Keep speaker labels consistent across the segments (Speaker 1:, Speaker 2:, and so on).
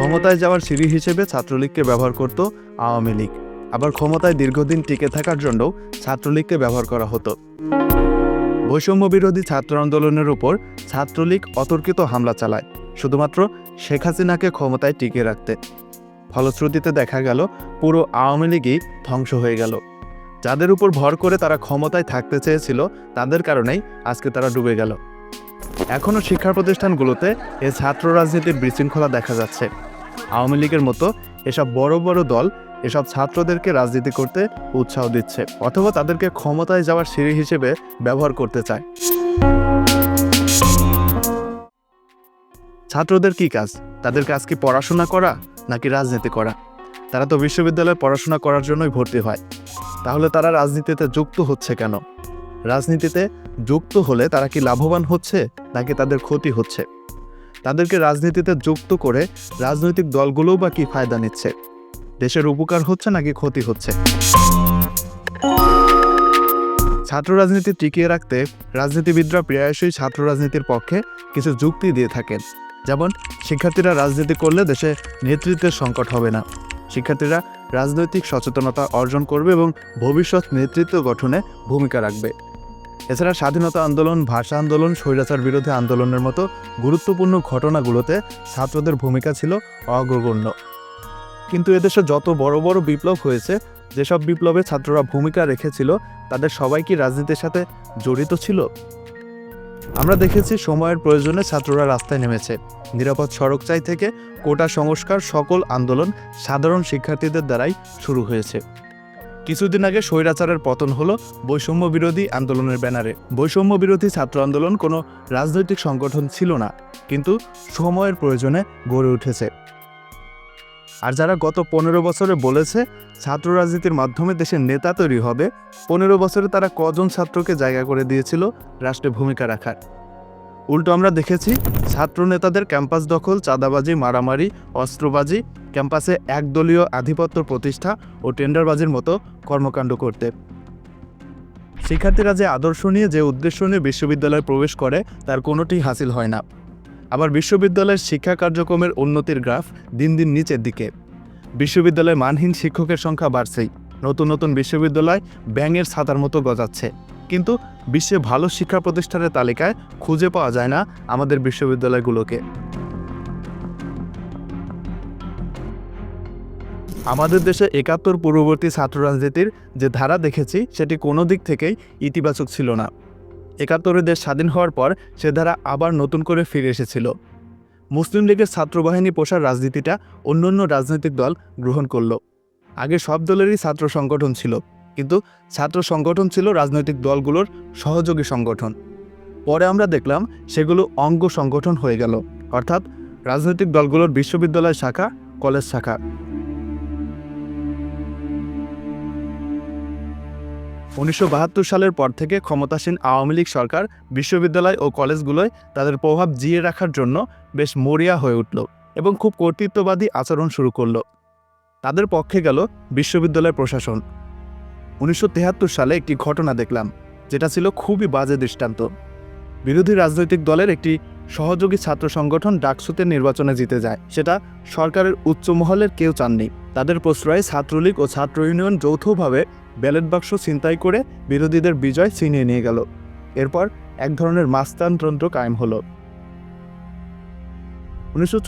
Speaker 1: ক্ষমতায় যাওয়ার সিঁড়ি হিসেবে ছাত্রলীগকে ব্যবহার করত আওয়ামী লীগ। আবার ক্ষমতায় দীর্ঘদিন টিকে থাকার জন্যও ছাত্রলীগকে ব্যবহার করা হতো। বৈষম্য বিরোধী ছাত্র আন্দোলনের উপর ছাত্রলীগ অতর্কিত হামলা চালায়, শুধুমাত্র শেখ হাসিনাকে ক্ষমতায় টিকে রাখতে। ফলশ্রুতিতে দেখা গেল, পুরো আওয়ামী লীগই ধ্বংস হয়ে গেল। যাদের উপর ভর করে তারা ক্ষমতায় থাকতে চেয়েছিল, তাদের কারণেই আজকে তারা ডুবে গেল। এখনও শিক্ষা প্রতিষ্ঠানগুলোতে এ ছাত্র রাজনীতির বিশৃঙ্খলা দেখা যাচ্ছে। আওয়ামী লীগের মতো এসব বড় বড় দল এসব ছাত্রদেরকে রাজনীতি করতে উৎসাহ দিচ্ছে অথবা তাদেরকে ক্ষমতায় যাওয়ার সিঁড়ি হিসেবে ব্যবহার করতে চায়। ছাত্রদের কি কাজ? তাদের কাজ কি পড়াশোনা করা নাকি রাজনীতি করা? তারা তো বিশ্ববিদ্যালয়ে পড়াশোনা করার জন্যই ভর্তি হয়। তাহলে তারা রাজনীতিতে যুক্ত হচ্ছে কেন? রাজনীতিতে যুক্ত হলে তারা কি লাভবান হচ্ছে নাকি তাদের ক্ষতি হচ্ছে? তাদেরকে রাজনীতিতে যুক্ত করে রাজনৈতিক দলগুলোও বা কি ফায়দা নিচ্ছে? দেশের উপকার হচ্ছে নাকি ক্ষতি হচ্ছে? ছাত্র রাজনীতি টিকিয়ে রাখতে রাজনীতিবিদরা প্রায়শই ছাত্র রাজনীতির পক্ষে কিছু যুক্তি দিয়ে থাকেন। যেমন, শিক্ষার্থীরা রাজনীতি করলে দেশে নেতৃত্বের সংকট হবে না। শিক্ষার্থীরা রাজনৈতিক সচেতনতা অর্জন করবে এবং ভবিষ্যৎ নেতৃত্ব গঠনে ভূমিকা রাখবে। এছাড়া স্বাধীনতা আন্দোলন, ভাষা আন্দোলন, স্বৈরাচার বিরোধী আন্দোলনের মতো গুরুত্বপূর্ণ ঘটনাগুলোতে ছাত্রদের ভূমিকা ছিল অগ্রগণ্য। কিন্তু এদেশে যত বড় বড় বিপ্লব হয়েছে, যেসব বিপ্লবে ছাত্ররা ভূমিকা রেখেছিল, তাদের সবাই কি রাজনীতির সাথে জড়িত ছিল। আমরা দেখেছি সময়ের প্রয়োজনে ছাত্ররা রাস্তায় নেমেছে। নিরাপদ সড়ক চাই থেকে কোটা সংস্কার সকল আন্দোলন সাধারণ শিক্ষার্থীদের দ্বারাই শুরু হয়েছে। কিছুদিন আগে স্বৈরাচারের পতন হলো বৈষম্য বিরোধী আন্দোলনের ব্যানারে। বৈষম্য বিরোধী ছাত্র আন্দোলন কোনো রাজনৈতিক সংগঠন ছিল না, কিন্তু সময়ের প্রয়োজনে গড়ে উঠেছে। আর যারা গত পনেরো বছরে বলেছে ছাত্র রাজনীতির মাধ্যমে দেশের নেতা তৈরি হবে, পনেরো বছরে তারা কজন ছাত্রকে জায়গা করে দিয়েছিল রাষ্ট্রে ভূমিকা রাখার। উল্টো আমরা দেখেছি ছাত্র নেতাদের ক্যাম্পাস দখল, চাঁদাবাজি, মারামারি, অস্ত্রবাজি, ক্যাম্পাসে একদলীয় আধিপত্য প্রতিষ্ঠা ও টেন্ডারবাজির মতো কর্মকাণ্ড করতে। শিক্ষার্থীরা যে আদর্শ নিয়ে, যে উদ্দেশ্য নিয়ে বিশ্ববিদ্যালয়ে প্রবেশ করে, তার কোনোটি হাসিল হয় না। আবার বিশ্ববিদ্যালয়ের শিক্ষা কার্যক্রমের উন্নতির গ্রাফ দিন দিন নিচের দিকে। বিশ্ববিদ্যালয়ে মানহীন শিক্ষকের সংখ্যা বাড়ছেই। নতুন নতুন বিশ্ববিদ্যালয় ব্যাঙের ছাতার মতো গজাচ্ছে। কিন্তু বিশ্বে ভালো শিক্ষা প্রতিষ্ঠানের তালিকায় খুঁজে পাওয়া যায় না আমাদের বিশ্ববিদ্যালয়গুলোকে। আমাদের দেশে একাত্তর পূর্ববর্তী ছাত্র রাজনীতির যে ধারা দেখেছি, সেটি কোনো দিক থেকেই ইতিবাচক ছিল না। একাত্তরে দেশ স্বাধীন হওয়ার পর সে ধারা আবার নতুন করে ফিরে এসেছিল। মুসলিম লীগের ছাত্রবাহিনী পোষার রাজনীতিটা অন্যান্য রাজনৈতিক দল গ্রহণ করল। আগে সব দলেরই ছাত্র সংগঠন ছিল। কিন্তু ছাত্র সংগঠন ছিল রাজনৈতিক দলগুলোর সহযোগী সংগঠন। পরে আমরা দেখলাম সেগুলো অঙ্গ সংগঠন হয়ে গেল, অর্থাৎ রাজনৈতিক দলগুলোর বিশ্ববিদ্যালয় শাখা, কলেজ শাখা। উনিশশো বাহাত্তর সালের পর থেকে ক্ষমতাসীন আওয়ামী লীগ সরকার বিশ্ববিদ্যালয় ও কলেজগুলোয় তাদের প্রভাব জিয়ে রাখার জন্য বেশ মরিয়া হয়ে উঠল এবং খুব কর্তৃত্ববাদী আচরণ শুরু করল। তাদের পক্ষে গেল বিশ্ববিদ্যালয় প্রশাসন। উনিশশো সালে একটি ঘটনা দেখলাম, যেটা ছিল খুবই বাজে দৃষ্টান্ত। বিরোধী রাজনৈতিক দলের একটি সহযোগী ছাত্র সংগঠন ডাকসুতে নির্বাচনে জিতে যায়। সেটা সরকারের উচ্চ মহলের কেউ চাননি। তাদের প্রশ্রয়ে ছাত্রলীগ ও ছাত্র ইউনিয়ন যৌথভাবে ব্যালট বাক্স ছিনতাই করে বিরোধীদের বিজয় ছিনিয়ে নিয়ে গেল। এরপর এক ধরনের মাস্তানতন্ত্র কায়েম হলো। উনিশশো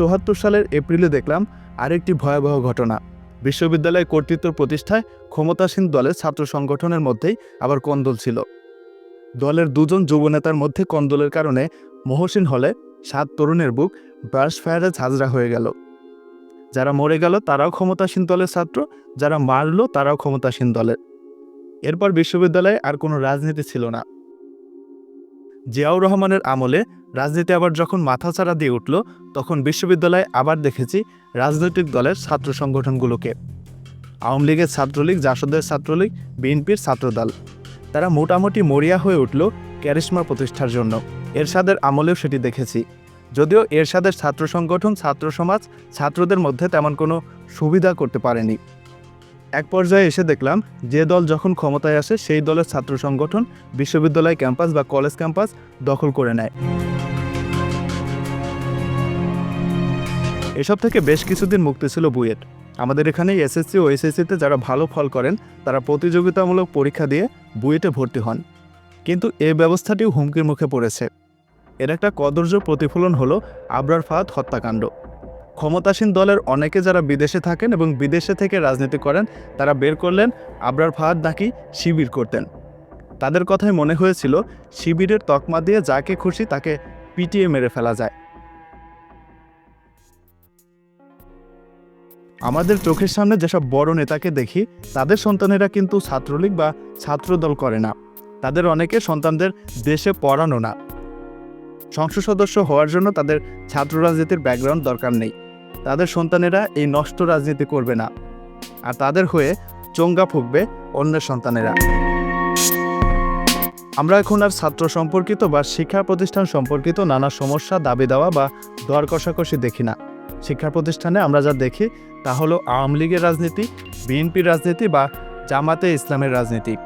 Speaker 1: সালের এপ্রিলে দেখলাম আরেকটি ভয়াবহ ঘটনা। বিশ্ববিদ্যালয় কর্তৃত্ব প্রতিষ্ঠায় ক্ষমতাসীন দলের ছাত্র সংগঠনের মধ্যেই আবার কন্দল ছিল। দলের দুজন যুবনেতার মধ্যে কন্দলের কারণে মহসিন হলে সাত তরুণের বুক ব্রাশ ফায়ারে ঝাঁঝরা হয়ে গেল। যারা মরে গেল তারাও ক্ষমতাসীন দলের ছাত্র, যারা মারলো তারাও ক্ষমতাসীন দলের। এরপর বিশ্ববিদ্যালয়ে আর কোনো রাজনীতি ছিল না। জিয়াউর রহমানের আমলে রাজনীতি আবার যখন মাথাচাড়া দিয়ে উঠল, তখন বিশ্ববিদ্যালয়ে আবার দেখেছি রাজনৈতিক দলের ছাত্র সংগঠনগুলোকে। আওয়ামী লীগের ছাত্রলীগ, জাসদের ছাত্রলীগ, বিএনপির ছাত্রদল। তারা মোটামুটি মরিয়া হয়ে উঠল ক্যারিশমা প্রতিষ্ঠার জন্য। এরশাদের আমলেও সেটি দেখেছি। যদিও এরশাদের ছাত্র সংগঠন, ছাত্র সমাজ, ছাত্রদের মধ্যে তেমন কোনো সুবিধা করতে পারেনি। এক পর্যায়ে এসে দেখলাম, যে দল যখন ক্ষমতায় আসে, সেই দলের ছাত্র সংগঠন বিশ্ববিদ্যালয় ক্যাম্পাস বা কলেজ ক্যাম্পাস দখল করে নেয়। এসব থেকে বেশ কিছুদিন মুক্তি ছিল বুয়েট। আমাদের এখানে এসএসসি ও এসএসসিতে যারা ভালো ফল করেন, তারা প্রতিযোগিতামূলক পরীক্ষা দিয়ে বুয়েটে ভর্তি হন। কিন্তু এই ব্যবস্থাটিও হুমকির মুখে পড়েছে। এর একটা কদর্য প্রতিফলন হলো আবরার ফাহাদ হত্যাকাণ্ড। ক্ষমতাসীন দলের অনেকে যারা বিদেশে থাকেন এবং বিদেশে থেকে রাজনীতি করেন, তারা বের করলেন আবরার ফাহাদ নাকি শিবির করতেন। তাদের কথায় মনে হয়েছিল, শিবিরের তকমা দিয়ে যাকে খুশি তাকে পিটিয়ে মেরে ফেলা যায়। আমাদের চোখের সামনে যেসব বড় নেতাকে দেখি, তাদের সন্তানেরা কিন্তু ছাত্রলীগ বা ছাত্রদল করে না। তাদের অনেকে সন্তানদের দেশে পড়ানো না। সংসদ সদস্য হওয়ার জন্য তাদের ছাত্র রাজনীতির ব্যাকগ্রাউন্ড দরকার নেই। তাদের সন্তানেরা এই নষ্ট রাজনীতি করবে না। আর তাদের হয়ে চোঙ্গা ফুকবে অন্যের সন্তানেরা। আমরা এখন আর ছাত্র সম্পর্কিত বা শিক্ষা প্রতিষ্ঠান সম্পর্কিত নানা সমস্যা দাবি দেওয়া বা দর কষাকষি দেখি না। শিক্ষা প্রতিষ্ঠানে আমরা যা দেখি তা হলো আওয়ামী লীগের রাজনীতি, বিএনপির রাজনীতি বা জামাতে ইসলামের রাজনীতি।